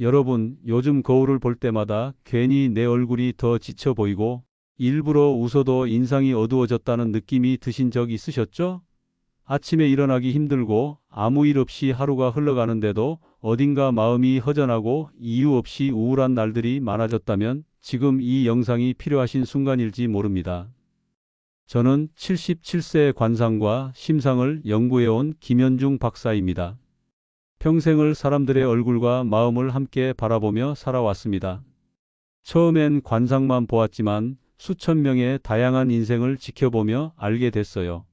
여러분, 요즘 거울을 볼 때마다 괜히 내 얼굴이 더 지쳐 보이고 일부러 웃어도 인상이 어두워졌다는 느낌이 드신 적 있으셨죠? 아침에 일어나기 힘들고 아무 일 없이 하루가 흘러가는데도 어딘가 마음이 허전하고 이유 없이 우울한 날들이 많아졌다면 지금 이 영상이 필요하신 순간일지 모릅니다. 저는 77세 관상과 심상을 연구해온 김현중 박사입니다. 평생을 사람들의 얼굴과 마음을 함께 바라보며 살아왔습니다. 처음엔 관상만 보았지만 수천 명의 다양한 인생을 지켜보며 알게 됐어요.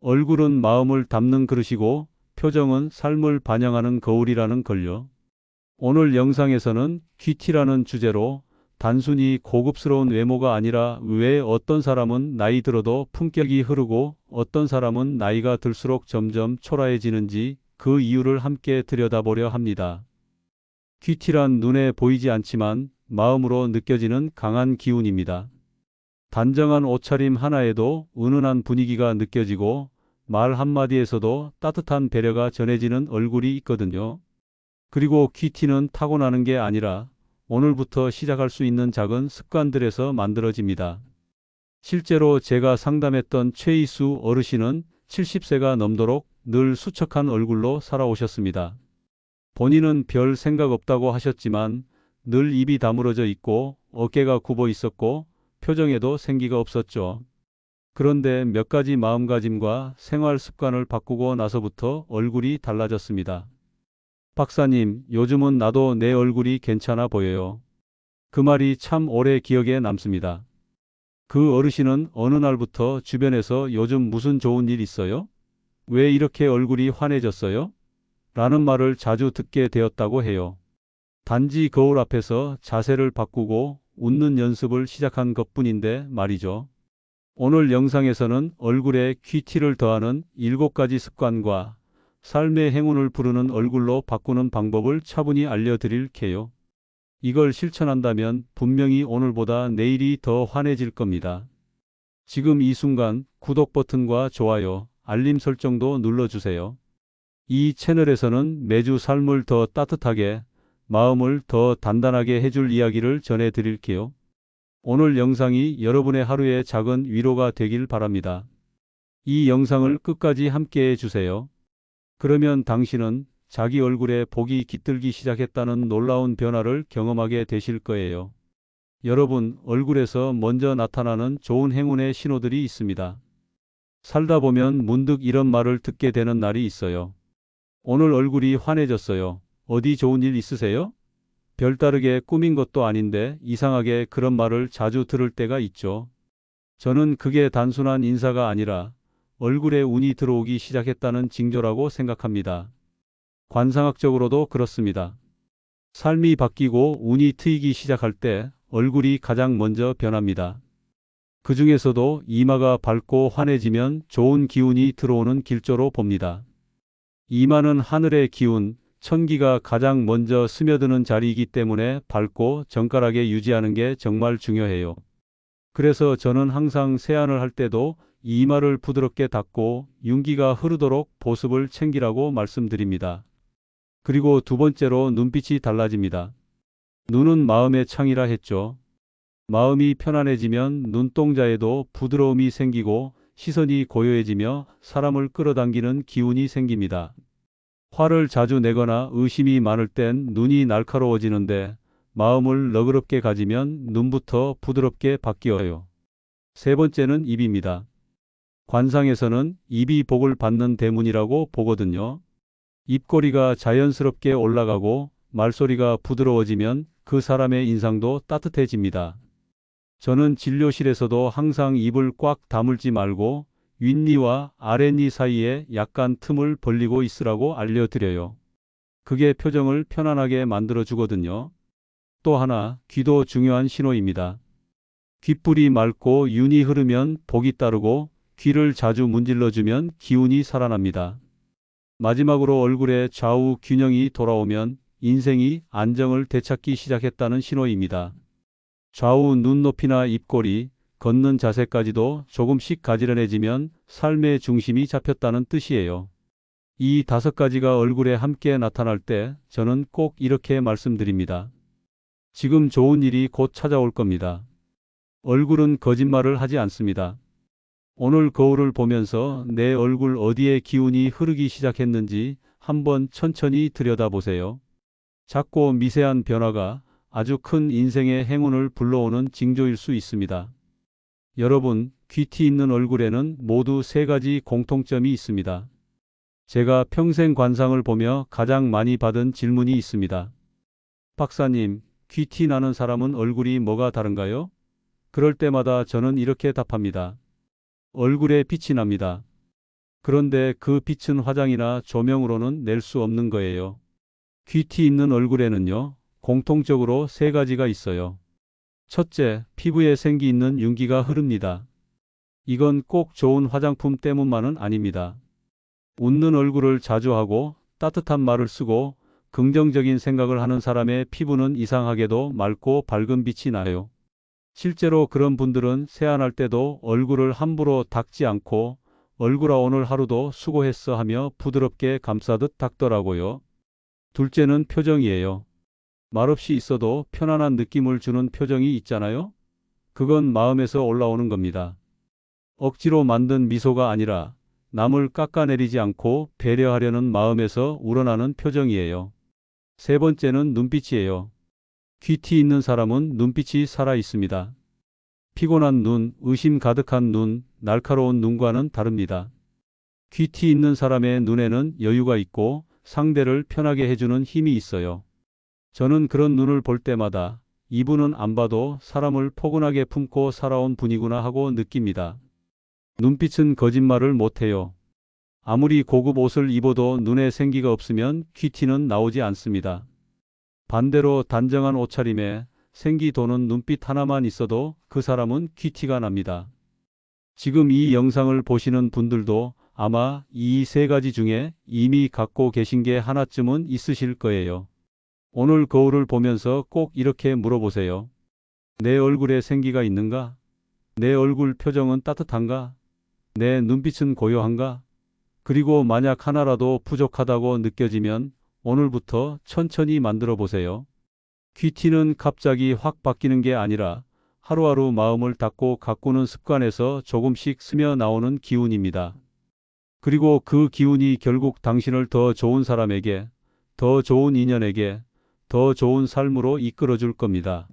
얼굴은 마음을 담는 그릇이고 표정은 삶을 반영하는 거울이라는 걸요. 오늘 영상에서는 귀티라는 주제로 단순히 고급스러운 외모가 아니라 왜 어떤 사람은 나이 들어도 품격이 흐르고 어떤 사람은 나이가 들수록 점점 초라해지는지 그 이유를 함께 들여다보려 합니다. 귀티란 눈에 보이지 않지만 마음으로 느껴지는 강한 기운입니다. 단정한 옷차림 하나에도 은은한 분위기가 느껴지고 말 한마디에서도 따뜻한 배려가 전해지는 얼굴이 있거든요. 그리고 귀티는 타고나는 게 아니라 오늘부터 시작할 수 있는 작은 습관들에서 만들어집니다. 실제로 제가 상담했던 최이수 어르신은 70세가 넘도록 늘 수척한 얼굴로 살아오셨습니다. 본인은 별 생각 없다고 하셨지만 늘 입이 다물어져 있고 어깨가 굽어 있었고 표정에도 생기가 없었죠. 그런데 몇 가지 마음가짐과 생활 습관을 바꾸고 나서부터 얼굴이 달라졌습니다. 박사님, 요즘은 나도 내 얼굴이 괜찮아 보여요. 그 말이 참 오래 기억에 남습니다. 그 어르신은 어느 날부터 주변에서 요즘 무슨 좋은 일 있어요? 왜 이렇게 얼굴이 환해졌어요? 라는 말을 자주 듣게 되었다고 해요. 단지 거울 앞에서 자세를 바꾸고 웃는 연습을 시작한 것 뿐인데 말이죠. 오늘 영상에서는 얼굴에 퀴티를 더하는 7가지 습관과 삶의 행운을 부르는 얼굴로 바꾸는 방법을 차분히 알려드릴게요. 이걸 실천한다면 분명히 오늘보다 내일이 더 환해질 겁니다. 지금 이 순간 구독 버튼과 좋아요, 알림 설정도 눌러주세요. 이 채널에서는 매주 삶을 더 따뜻하게, 마음을 더 단단하게 해줄 이야기를 전해드릴게요. 오늘 영상이 여러분의 하루의 작은 위로가 되길 바랍니다. 이 영상을 끝까지 함께 해주세요. 그러면 당신은 자기 얼굴에 복이 깃들기 시작했다는 놀라운 변화를 경험하게 되실 거예요. 여러분, 얼굴에서 먼저 나타나는 좋은 행운의 신호들이 있습니다. 살다 보면 문득 이런 말을 듣게 되는 날이 있어요. 오늘 얼굴이 환해졌어요. 어디 좋은 일 있으세요? 별다르게 꾸민 것도 아닌데 이상하게 그런 말을 자주 들을 때가 있죠. 저는 그게 단순한 인사가 아니라 얼굴에 운이 들어오기 시작했다는 징조라고 생각합니다. 관상학적으로도 그렇습니다. 삶이 바뀌고 운이 트이기 시작할 때 얼굴이 가장 먼저 변합니다. 그 중에서도 이마가 밝고 환해지면 좋은 기운이 들어오는 길조로 봅니다. 이마는 하늘의 기운, 천기가 가장 먼저 스며드는 자리이기 때문에 밝고 정갈하게 유지하는 게 정말 중요해요. 그래서 저는 항상 세안을 할 때도 이마를 부드럽게 닦고 윤기가 흐르도록 보습을 챙기라고 말씀드립니다. 그리고 두 번째로 눈빛이 달라집니다. 눈은 마음의 창이라 했죠. 마음이 편안해지면 눈동자에도 부드러움이 생기고 시선이 고요해지며 사람을 끌어당기는 기운이 생깁니다. 화를 자주 내거나 의심이 많을 땐 눈이 날카로워지는데 마음을 너그럽게 가지면 눈부터 부드럽게 바뀌어요. 세 번째는 입입니다. 관상에서는 입이 복을 받는 대문이라고 보거든요. 입꼬리가 자연스럽게 올라가고 말소리가 부드러워지면 그 사람의 인상도 따뜻해집니다. 저는 진료실에서도 항상 입을 꽉 다물지 말고 윗니와 아랫니 사이에 약간 틈을 벌리고 있으라고 알려드려요. 그게 표정을 편안하게 만들어 주거든요. 또 하나, 귀도 중요한 신호입니다. 귓불이 맑고 윤이 흐르면 복이 따르고 귀를 자주 문질러 주면 기운이 살아납니다. 마지막으로 얼굴의 좌우 균형이 돌아오면 인생이 안정을 되찾기 시작했다는 신호입니다. 좌우 눈높이나 입꼬리, 걷는 자세까지도 조금씩 가지런해지면 삶의 중심이 잡혔다는 뜻이에요. 이 다섯 가지가 얼굴에 함께 나타날 때 저는 꼭 이렇게 말씀드립니다. 지금 좋은 일이 곧 찾아올 겁니다. 얼굴은 거짓말을 하지 않습니다. 오늘 거울을 보면서 내 얼굴 어디에 기운이 흐르기 시작했는지 한번 천천히 들여다보세요. 작고 미세한 변화가 아주 큰 인생의 행운을 불러오는 징조일 수 있습니다. 여러분, 귀티 있는 얼굴에는 모두 세 가지 공통점이 있습니다. 제가 평생 관상을 보며 가장 많이 받은 질문이 있습니다. 박사님, 귀티 나는 사람은 얼굴이 뭐가 다른가요? 그럴 때마다 저는 이렇게 답합니다. 얼굴에 빛이 납니다. 그런데 그 빛은 화장이나 조명으로는 낼 수 없는 거예요. 귀티 있는 얼굴에는요, 공통적으로 세 가지가 있어요. 첫째, 피부에 생기 있는 윤기가 흐릅니다. 이건 꼭 좋은 화장품 때문만은 아닙니다. 웃는 얼굴을 자주 하고 따뜻한 말을 쓰고 긍정적인 생각을 하는 사람의 피부는 이상하게도 맑고 밝은 빛이 나요. 실제로 그런 분들은 세안할 때도 얼굴을 함부로 닦지 않고 얼굴아 오늘 하루도 수고했어 하며 부드럽게 감싸듯 닦더라고요. 둘째는 표정이에요. 말없이 있어도 편안한 느낌을 주는 표정이 있잖아요? 그건 마음에서 올라오는 겁니다. 억지로 만든 미소가 아니라 남을 깎아내리지 않고 배려하려는 마음에서 우러나는 표정이에요. 세 번째는 눈빛이에요. 귀티 있는 사람은 눈빛이 살아 있습니다. 피곤한 눈, 의심 가득한 눈, 날카로운 눈과는 다릅니다. 귀티 있는 사람의 눈에는 여유가 있고 상대를 편하게 해주는 힘이 있어요. 저는 그런 눈을 볼 때마다 이분은 안 봐도 사람을 포근하게 품고 살아온 분이구나 하고 느낍니다. 눈빛은 거짓말을 못해요. 아무리 고급 옷을 입어도 눈에 생기가 없으면 퀴티는 나오지 않습니다. 반대로 단정한 옷차림에 생기 도는 눈빛 하나만 있어도 그 사람은 퀴티가 납니다. 지금 이 영상을 보시는 분들도 아마 이 세 가지 중에 이미 갖고 계신 게 하나쯤은 있으실 거예요. 오늘 거울을 보면서 꼭 이렇게 물어보세요. 내 얼굴에 생기가 있는가? 내 얼굴 표정은 따뜻한가? 내 눈빛은 고요한가? 그리고 만약 하나라도 부족하다고 느껴지면 오늘부터 천천히 만들어 보세요. 귀티는 갑자기 확 바뀌는 게 아니라 하루하루 마음을 닫고 가꾸는 습관에서 조금씩 스며 나오는 기운입니다. 그리고 그 기운이 결국 당신을 더 좋은 사람에게, 더 좋은 인연에게, 더 좋은 삶으로 이끌어 줄 겁니다.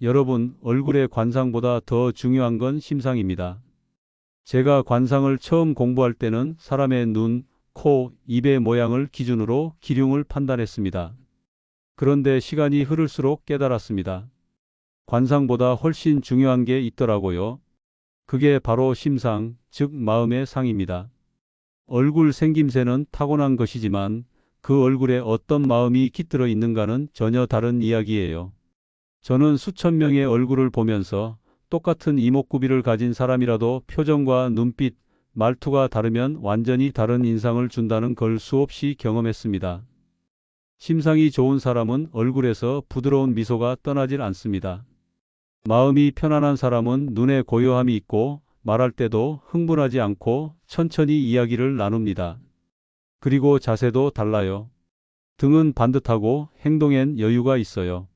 여러분, 얼굴의 관상보다 더 중요한 건 심상입니다. 제가 관상을 처음 공부할 때는 사람의 눈, 코, 입의 모양을 기준으로 기륭을 판단했습니다. 그런데 시간이 흐를수록 깨달았습니다. 관상보다 훨씬 중요한 게 있더라고요. 그게 바로 심상, 즉 마음의 상입니다. 얼굴 생김새는 타고난 것이지만 그 얼굴에 어떤 마음이 깃들어 있는가는 전혀 다른 이야기예요. 저는 수천 명의 얼굴을 보면서 똑같은 이목구비를 가진 사람이라도 표정과 눈빛, 말투가 다르면 완전히 다른 인상을 준다는 걸 수없이 경험했습니다. 심상이 좋은 사람은 얼굴에서 부드러운 미소가 떠나질 않습니다. 마음이 편안한 사람은 눈에 고요함이 있고 말할 때도 흥분하지 않고 천천히 이야기를 나눕니다. 그리고 자세도 달라요. 등은 반듯하고 행동엔 여유가 있어요.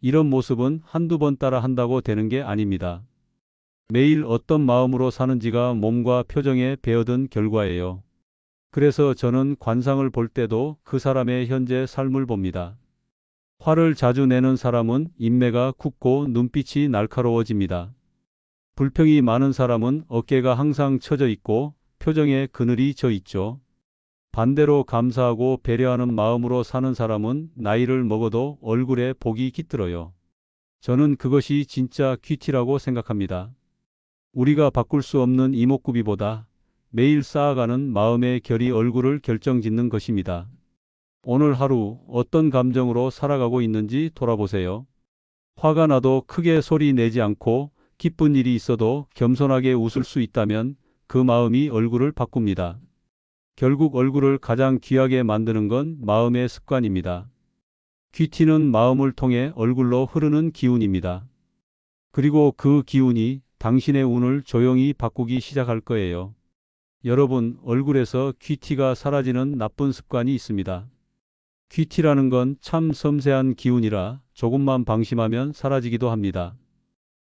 이런 모습은 한두 번 따라 한다고 되는 게 아닙니다. 매일 어떤 마음으로 사는지가 몸과 표정에 배어든 결과예요. 그래서 저는 관상을 볼 때도 그 사람의 현재 삶을 봅니다. 화를 자주 내는 사람은 인매가 굳고 눈빛이 날카로워집니다. 불평이 많은 사람은 어깨가 항상 처져 있고 표정에 그늘이 져 있죠. 반대로 감사하고 배려하는 마음으로 사는 사람은 나이를 먹어도 얼굴에 복이 깃들어요. 저는 그것이 진짜 퀴티라고 생각합니다. 우리가 바꿀 수 없는 이목구비보다 매일 쌓아가는 마음의 결이 얼굴을 결정짓는 것입니다. 오늘 하루 어떤 감정으로 살아가고 있는지 돌아보세요. 화가 나도 크게 소리 내지 않고 기쁜 일이 있어도 겸손하게 웃을 수 있다면 그 마음이 얼굴을 바꿉니다. 결국 얼굴을 가장 귀하게 만드는 건 마음의 습관입니다. 귀티는 마음을 통해 얼굴로 흐르는 기운입니다. 그리고 그 기운이 당신의 운을 조용히 바꾸기 시작할 거예요. 여러분, 얼굴에서 귀티가 사라지는 나쁜 습관이 있습니다. 귀티라는 건 참 섬세한 기운이라 조금만 방심하면 사라지기도 합니다.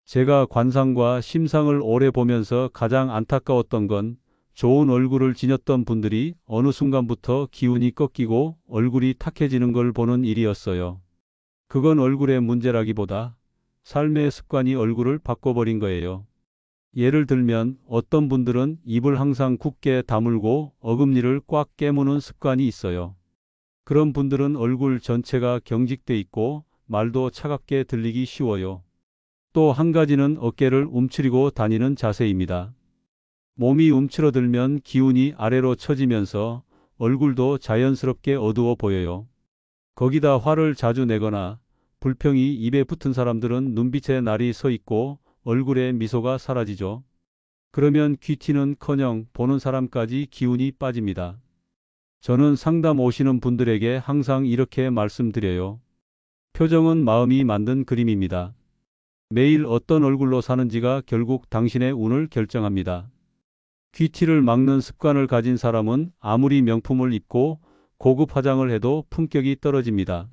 제가 관상과 심상을 오래 보면서 가장 안타까웠던 건 좋은 얼굴을 지녔던 분들이 어느 순간부터 기운이 꺾이고 얼굴이 탁해지는 걸 보는 일이었어요. 그건 얼굴의 문제라기보다 삶의 습관이 얼굴을 바꿔버린 거예요. 예를 들면 어떤 분들은 입을 항상 굳게 다물고 어금니를 꽉 깨무는 습관이 있어요. 그런 분들은 얼굴 전체가 경직돼 있고 말도 차갑게 들리기 쉬워요. 또 한 가지는 어깨를 움츠리고 다니는 자세입니다. 몸이 움츠러들면 기운이 아래로 처지면서 얼굴도 자연스럽게 어두워 보여요. 거기다 화를 자주 내거나 불평이 입에 붙은 사람들은 눈빛에 날이 서 있고 얼굴에 미소가 사라지죠. 그러면 귀티는 커녕 보는 사람까지 기운이 빠집니다. 저는 상담 오시는 분들에게 항상 이렇게 말씀드려요. 표정은 마음이 만든 그림입니다. 매일 어떤 얼굴로 사는지가 결국 당신의 운을 결정합니다. 귀티를 막는 습관을 가진 사람은 아무리 명품을 입고 고급 화장을 해도 품격이 떨어집니다.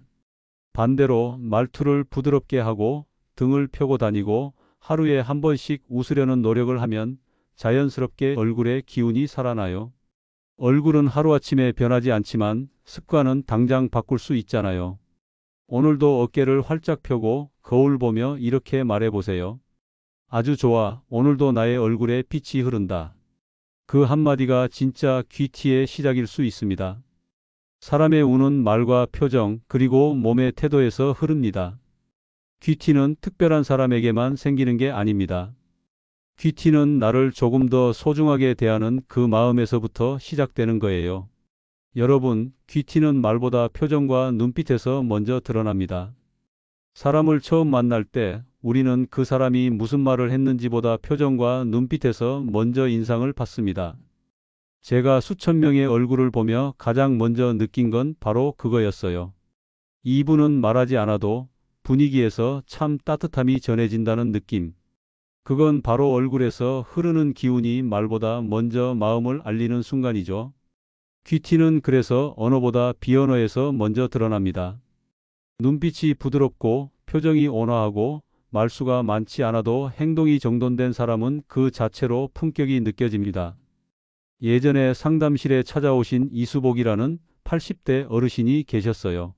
반대로 말투를 부드럽게 하고 등을 펴고 다니고 하루에 한 번씩 웃으려는 노력을 하면 자연스럽게 얼굴에 기운이 살아나요. 얼굴은 하루아침에 변하지 않지만 습관은 당장 바꿀 수 있잖아요. 오늘도 어깨를 활짝 펴고 거울 보며 이렇게 말해보세요. 아주 좋아. 오늘도 나의 얼굴에 빛이 흐른다. 그 한마디가 진짜 귀티의 시작일 수 있습니다. 사람의 운은 말과 표정 그리고 몸의 태도에서 흐릅니다. 귀티는 특별한 사람에게만 생기는 게 아닙니다. 귀티는 나를 조금 더 소중하게 대하는 그 마음에서부터 시작되는 거예요. 여러분, 귀티는 말보다 표정과 눈빛에서 먼저 드러납니다. 사람을 처음 만날 때 우리는 그 사람이 무슨 말을 했는지보다 표정과 눈빛에서 먼저 인상을 받습니다. 제가 수천 명의 얼굴을 보며 가장 먼저 느낀 건 바로 그거였어요. 이분은 말하지 않아도 분위기에서 참 따뜻함이 전해진다는 느낌. 그건 바로 얼굴에서 흐르는 기운이 말보다 먼저 마음을 알리는 순간이죠. 귀티는 그래서 언어보다 비언어에서 먼저 드러납니다. 눈빛이 부드럽고 표정이 온화하고 말수가 많지 않아도 행동이 정돈된 사람은 그 자체로 품격이 느껴집니다. 예전에 상담실에 찾아오신 이수복이라는 80대 어르신이 계셨어요.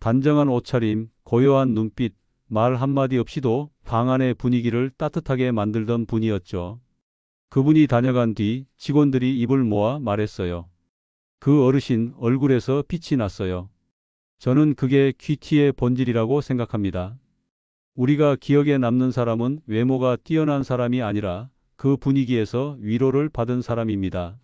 단정한 옷차림, 고요한 눈빛, 말 한마디 없이도 방 안의 분위기를 따뜻하게 만들던 분이었죠. 그분이 다녀간 뒤 직원들이 입을 모아 말했어요. 그 어르신 얼굴에서 빛이 났어요. 저는 그게 퀴티의 본질이라고 생각합니다. 우리가 기억에 남는 사람은 외모가 뛰어난 사람이 아니라 그 분위기에서 위로를 받은 사람입니다.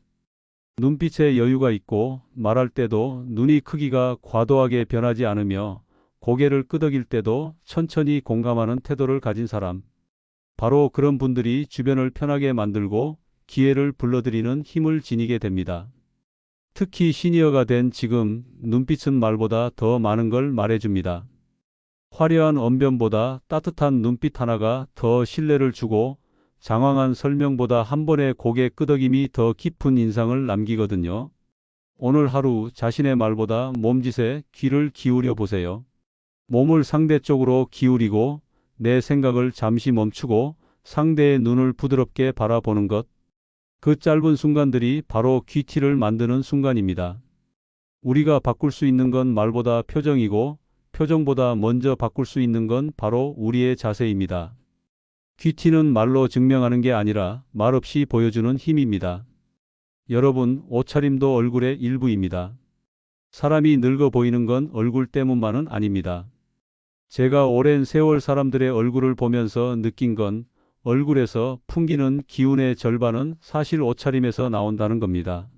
눈빛에 여유가 있고 말할 때도 눈이 크기가 과도하게 변하지 않으며 고개를 끄덕일 때도 천천히 공감하는 태도를 가진 사람. 바로 그런 분들이 주변을 편하게 만들고 기회를 불러들이는 힘을 지니게 됩니다. 특히 시니어가 된 지금 눈빛은 말보다 더 많은 걸 말해줍니다. 화려한 언변보다 따뜻한 눈빛 하나가 더 신뢰를 주고 장황한 설명보다 한 번의 고개 끄덕임이 더 깊은 인상을 남기거든요. 오늘 하루 자신의 말보다 몸짓에 귀를 기울여 보세요. 몸을 상대 쪽으로 기울이고 내 생각을 잠시 멈추고 상대의 눈을 부드럽게 바라보는 것. 그 짧은 순간들이 바로 귀티를 만드는 순간입니다. 우리가 바꿀 수 있는 건 말보다 표정이고 표정보다 먼저 바꿀 수 있는 건 바로 우리의 자세입니다. 귀티는 말로 증명하는 게 아니라 말없이 보여주는 힘입니다. 여러분, 옷차림도 얼굴의 일부입니다. 사람이 늙어 보이는 건 얼굴 때문만은 아닙니다. 제가 오랜 세월 사람들의 얼굴을 보면서 느낀 건 얼굴에서 풍기는 기운의 절반은 사실 옷차림에서 나온다는 겁니다.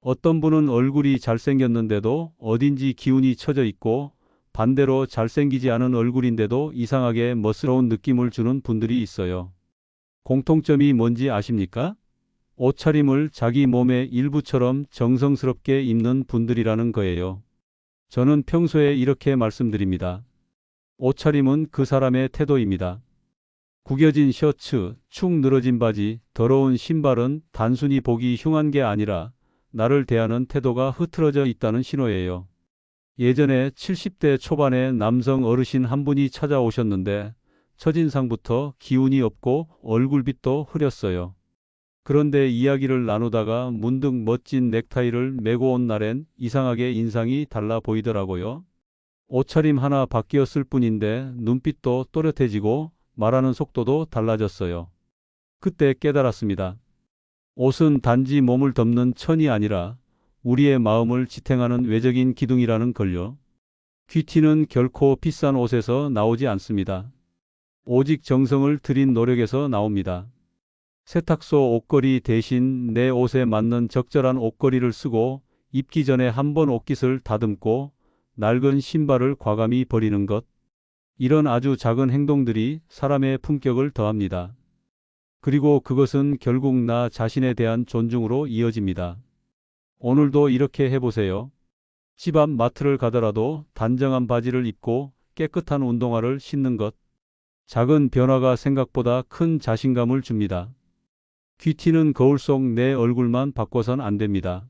어떤 분은 얼굴이 잘생겼는데도 어딘지 기운이 처져 있고 반대로 잘생기지 않은 얼굴인데도 이상하게 멋스러운 느낌을 주는 분들이 있어요. 공통점이 뭔지 아십니까? 옷차림을 자기 몸의 일부처럼 정성스럽게 입는 분들이라는 거예요. 저는 평소에 이렇게 말씀드립니다. 옷차림은 그 사람의 태도입니다. 구겨진 셔츠, 축 늘어진 바지, 더러운 신발은 단순히 보기 흉한 게 아니라 나를 대하는 태도가 흐트러져 있다는 신호예요. 예전에 70대 초반의 남성 어르신 한 분이 찾아오셨는데 첫인상부터 기운이 없고 얼굴빛도 흐렸어요. 그런데 이야기를 나누다가 문득 멋진 넥타이를 메고 온 날엔 이상하게 인상이 달라 보이더라고요. 옷차림 하나 바뀌었을 뿐인데 눈빛도 또렷해지고 말하는 속도도 달라졌어요. 그때 깨달았습니다. 옷은 단지 몸을 덮는 천이 아니라 우리의 마음을 지탱하는 외적인 기둥이라는 걸요. 귀티는 결코 비싼 옷에서 나오지 않습니다. 오직 정성을 들인 노력에서 나옵니다. 세탁소 옷걸이 대신 내 옷에 맞는 적절한 옷걸이를 쓰고 입기 전에 한 번 옷깃을 다듬고 낡은 신발을 과감히 버리는 것. 이런 아주 작은 행동들이 사람의 품격을 더합니다. 그리고 그것은 결국 나 자신에 대한 존중으로 이어집니다. 오늘도 이렇게 해보세요. 집 앞 마트를 가더라도 단정한 바지를 입고 깨끗한 운동화를 신는 것. 작은 변화가 생각보다 큰 자신감을 줍니다. 귀티는 거울 속 내 얼굴만 바꿔선 안 됩니다.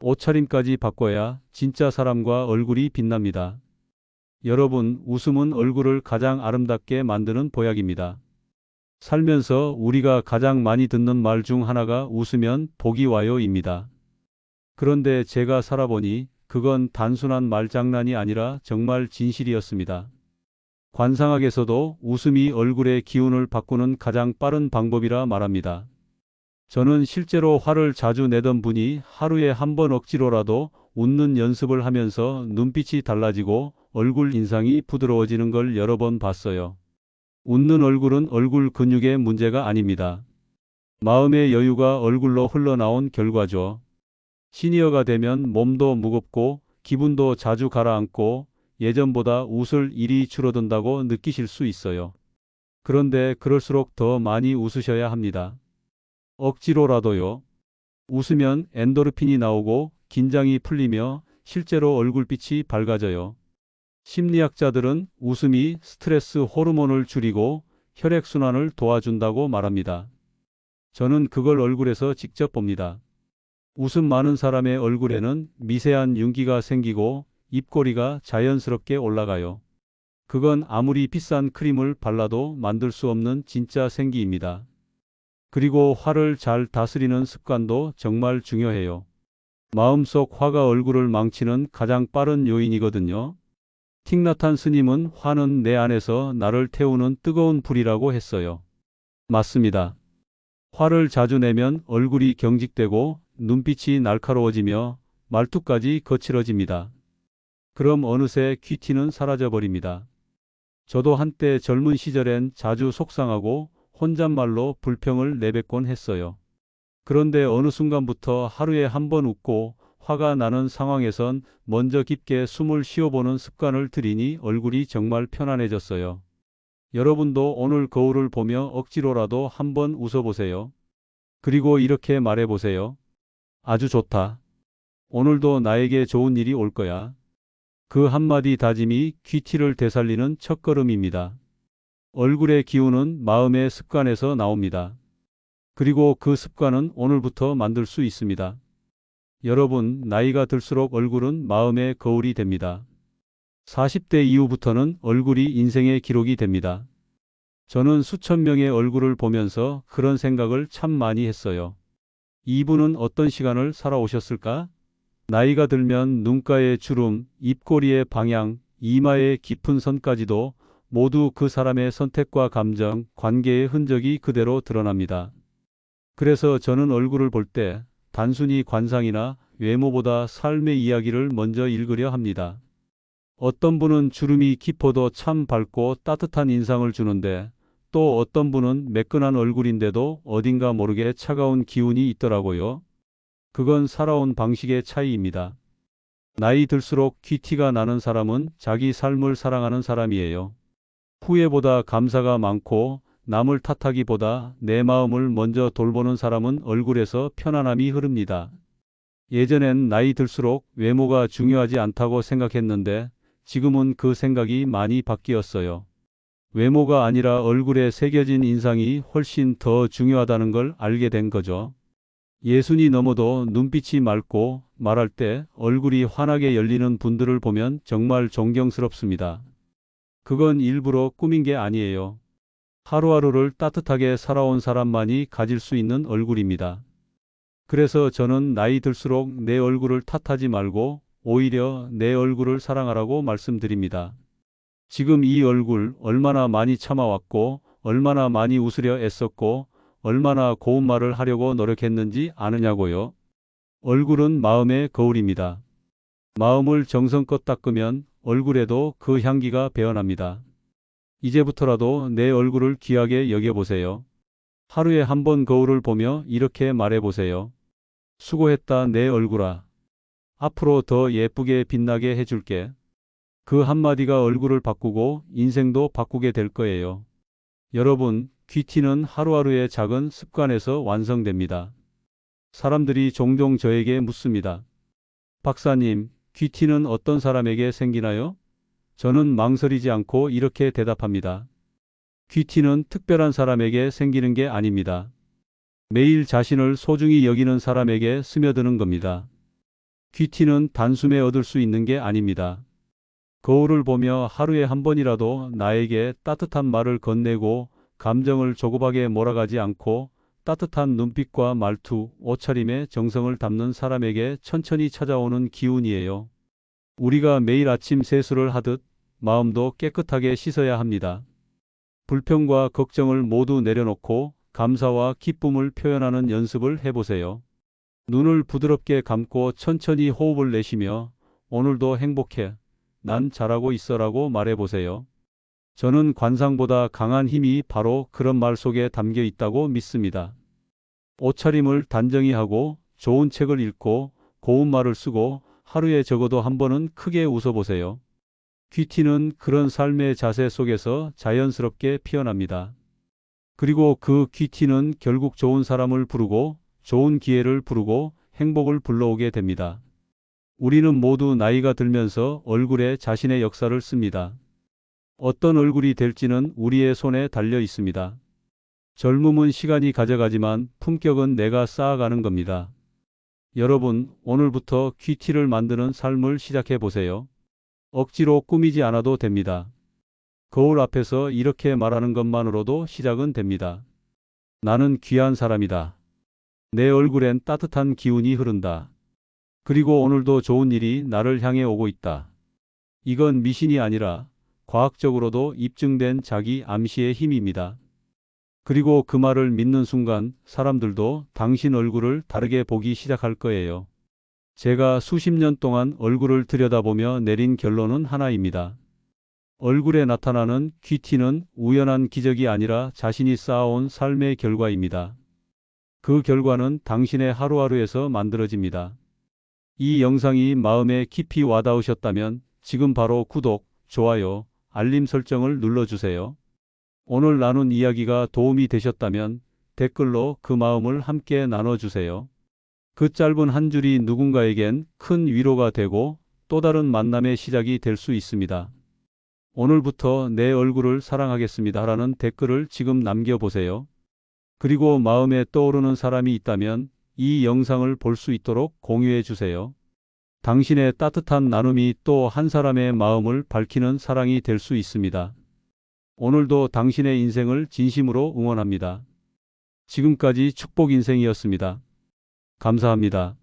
옷차림까지 바꿔야 진짜 사람과 얼굴이 빛납니다. 여러분, 웃음은 얼굴을 가장 아름답게 만드는 보약입니다. 살면서 우리가 가장 많이 듣는 말 중 하나가 웃으면 복이 와요입니다. 그런데 제가 살아보니 그건 단순한 말장난이 아니라 정말 진실이었습니다. 관상학에서도 웃음이 얼굴의 기운을 바꾸는 가장 빠른 방법이라 말합니다. 저는 실제로 화를 자주 내던 분이 하루에 한 번 억지로라도 웃는 연습을 하면서 눈빛이 달라지고 얼굴 인상이 부드러워지는 걸 여러 번 봤어요. 웃는 얼굴은 얼굴 근육의 문제가 아닙니다. 마음의 여유가 얼굴로 흘러나온 결과죠. 시니어가 되면 몸도 무겁고 기분도 자주 가라앉고 예전보다 웃을 일이 줄어든다고 느끼실 수 있어요. 그런데 그럴수록 더 많이 웃으셔야 합니다. 억지로라도요. 웃으면 엔도르핀이 나오고 긴장이 풀리며 실제로 얼굴빛이 밝아져요. 심리학자들은 웃음이 스트레스 호르몬을 줄이고 혈액순환을 도와준다고 말합니다. 저는 그걸 얼굴에서 직접 봅니다. 웃음 많은 사람의 얼굴에는 미세한 윤기가 생기고 입꼬리가 자연스럽게 올라가요. 그건 아무리 비싼 크림을 발라도 만들 수 없는 진짜 생기입니다. 그리고 화를 잘 다스리는 습관도 정말 중요해요. 마음속 화가 얼굴을 망치는 가장 빠른 요인이거든요. 틱나탄 스님은 화는 내 안에서 나를 태우는 뜨거운 불이라고 했어요. 맞습니다. 화를 자주 내면 얼굴이 경직되고 눈빛이 날카로워지며 말투까지 거칠어집니다. 그럼 어느새 퀴티는 사라져버립니다. 저도 한때 젊은 시절엔 자주 속상하고 혼잣말로 불평을 내뱉곤 했어요. 그런데 어느 순간부터 하루에 한 번 웃고 화가 나는 상황에선 먼저 깊게 숨을 쉬어보는 습관을 들이니 얼굴이 정말 편안해졌어요. 여러분도 오늘 거울을 보며 억지로라도 한번 웃어보세요. 그리고 이렇게 말해보세요. 아주 좋다. 오늘도 나에게 좋은 일이 올 거야. 그 한마디 다짐이 귀티를 되살리는 첫걸음입니다. 얼굴의 기운은 마음의 습관에서 나옵니다. 그리고 그 습관은 오늘부터 만들 수 있습니다. 여러분, 나이가 들수록 얼굴은 마음의 거울이 됩니다. 40대 이후부터는 얼굴이 인생의 기록이 됩니다. 저는 수천 명의 얼굴을 보면서 그런 생각을 참 많이 했어요. 이분은 어떤 시간을 살아오셨을까? 나이가 들면 눈가의 주름, 입꼬리의 방향, 이마의 깊은 선까지도 모두 그 사람의 선택과 감정, 관계의 흔적이 그대로 드러납니다. 그래서 저는 얼굴을 볼 때 단순히 관상이나 외모보다 삶의 이야기를 먼저 읽으려 합니다. 어떤 분은 주름이 깊어도 참 밝고 따뜻한 인상을 주는데 또 어떤 분은 매끈한 얼굴인데도 어딘가 모르게 차가운 기운이 있더라고요. 그건 살아온 방식의 차이입니다. 나이 들수록 퀴티가 나는 사람은 자기 삶을 사랑하는 사람이에요. 후회보다 감사가 많고 남을 탓하기보다 내 마음을 먼저 돌보는 사람은 얼굴에서 편안함이 흐릅니다. 예전엔 나이 들수록 외모가 중요하지 않다고 생각했는데 지금은 그 생각이 많이 바뀌었어요. 외모가 아니라 얼굴에 새겨진 인상이 훨씬 더 중요하다는 걸 알게 된 거죠. 예순이 넘어도 눈빛이 맑고 말할 때 얼굴이 환하게 열리는 분들을 보면 정말 존경스럽습니다. 그건 일부러 꾸민 게 아니에요. 하루하루를 따뜻하게 살아온 사람만이 가질 수 있는 얼굴입니다. 그래서 저는 나이 들수록 내 얼굴을 탓하지 말고 오히려 내 얼굴을 사랑하라고 말씀드립니다. 지금 이 얼굴 얼마나 많이 참아왔고 얼마나 많이 웃으려 애썼고 얼마나 고운 말을 하려고 노력했는지 아느냐고요. 얼굴은 마음의 거울입니다. 마음을 정성껏 닦으면 얼굴에도 그 향기가 배어납니다. 이제부터라도 내 얼굴을 귀하게 여겨보세요. 하루에 한 번 거울을 보며 이렇게 말해보세요. 수고했다 내 얼굴아. 앞으로 더 예쁘게 빛나게 해줄게. 그 한마디가 얼굴을 바꾸고 인생도 바꾸게 될 거예요. 여러분, 귀티는 하루하루의 작은 습관에서 완성됩니다. 사람들이 종종 저에게 묻습니다. 박사님, 귀티는 어떤 사람에게 생기나요? 저는 망설이지 않고 이렇게 대답합니다. 귀티는 특별한 사람에게 생기는 게 아닙니다. 매일 자신을 소중히 여기는 사람에게 스며드는 겁니다. 귀티는 단숨에 얻을 수 있는 게 아닙니다. 거울을 보며 하루에 한 번이라도 나에게 따뜻한 말을 건네고 감정을 조급하게 몰아가지 않고 따뜻한 눈빛과 말투, 옷차림에 정성을 담는 사람에게 천천히 찾아오는 기운이에요. 우리가 매일 아침 세수를 하듯 마음도 깨끗하게 씻어야 합니다. 불평과 걱정을 모두 내려놓고 감사와 기쁨을 표현하는 연습을 해보세요. 눈을 부드럽게 감고 천천히 호흡을 내쉬며 오늘도 행복해. 난 잘하고 있어라고 말해보세요. 저는 관상보다 강한 힘이 바로 그런 말 속에 담겨 있다고 믿습니다. 옷차림을 단정히 하고 좋은 책을 읽고 고운 말을 쓰고 하루에 적어도 한 번은 크게 웃어보세요. 귀티는 그런 삶의 자세 속에서 자연스럽게 피어납니다. 그리고 그 귀티는 결국 좋은 사람을 부르고 좋은 기회를 부르고 행복을 불러오게 됩니다. 우리는 모두 나이가 들면서 얼굴에 자신의 역사를 씁니다. 어떤 얼굴이 될지는 우리의 손에 달려 있습니다. 젊음은 시간이 가져가지만 품격은 내가 쌓아가는 겁니다. 여러분, 오늘부터 귀티를 만드는 삶을 시작해 보세요. 억지로 꾸미지 않아도 됩니다. 거울 앞에서 이렇게 말하는 것만으로도 시작은 됩니다. 나는 귀한 사람이다. 내 얼굴엔 따뜻한 기운이 흐른다. 그리고 오늘도 좋은 일이 나를 향해 오고 있다. 이건 미신이 아니라 과학적으로도 입증된 자기 암시의 힘입니다. 그리고 그 말을 믿는 순간 사람들도 당신 얼굴을 다르게 보기 시작할 거예요. 제가 수십 년 동안 얼굴을 들여다보며 내린 결론은 하나입니다. 얼굴에 나타나는 귀티는 우연한 기적이 아니라 자신이 쌓아온 삶의 결과입니다. 그 결과는 당신의 하루하루에서 만들어집니다. 이 영상이 마음에 깊이 와닿으셨다면 지금 바로 구독, 좋아요, 알림 설정을 눌러주세요. 오늘 나눈 이야기가 도움이 되셨다면 댓글로 그 마음을 함께 나눠주세요. 그 짧은 한 줄이 누군가에겐 큰 위로가 되고 또 다른 만남의 시작이 될 수 있습니다. 오늘부터 내 얼굴을 사랑하겠습니다. 라는 댓글을 지금 남겨보세요. 그리고 마음에 떠오르는 사람이 있다면 이 영상을 볼 수 있도록 공유해 주세요. 당신의 따뜻한 나눔이 또 한 사람의 마음을 밝히는 사랑이 될 수 있습니다. 오늘도 당신의 인생을 진심으로 응원합니다. 지금까지 축복 인생이었습니다. 감사합니다.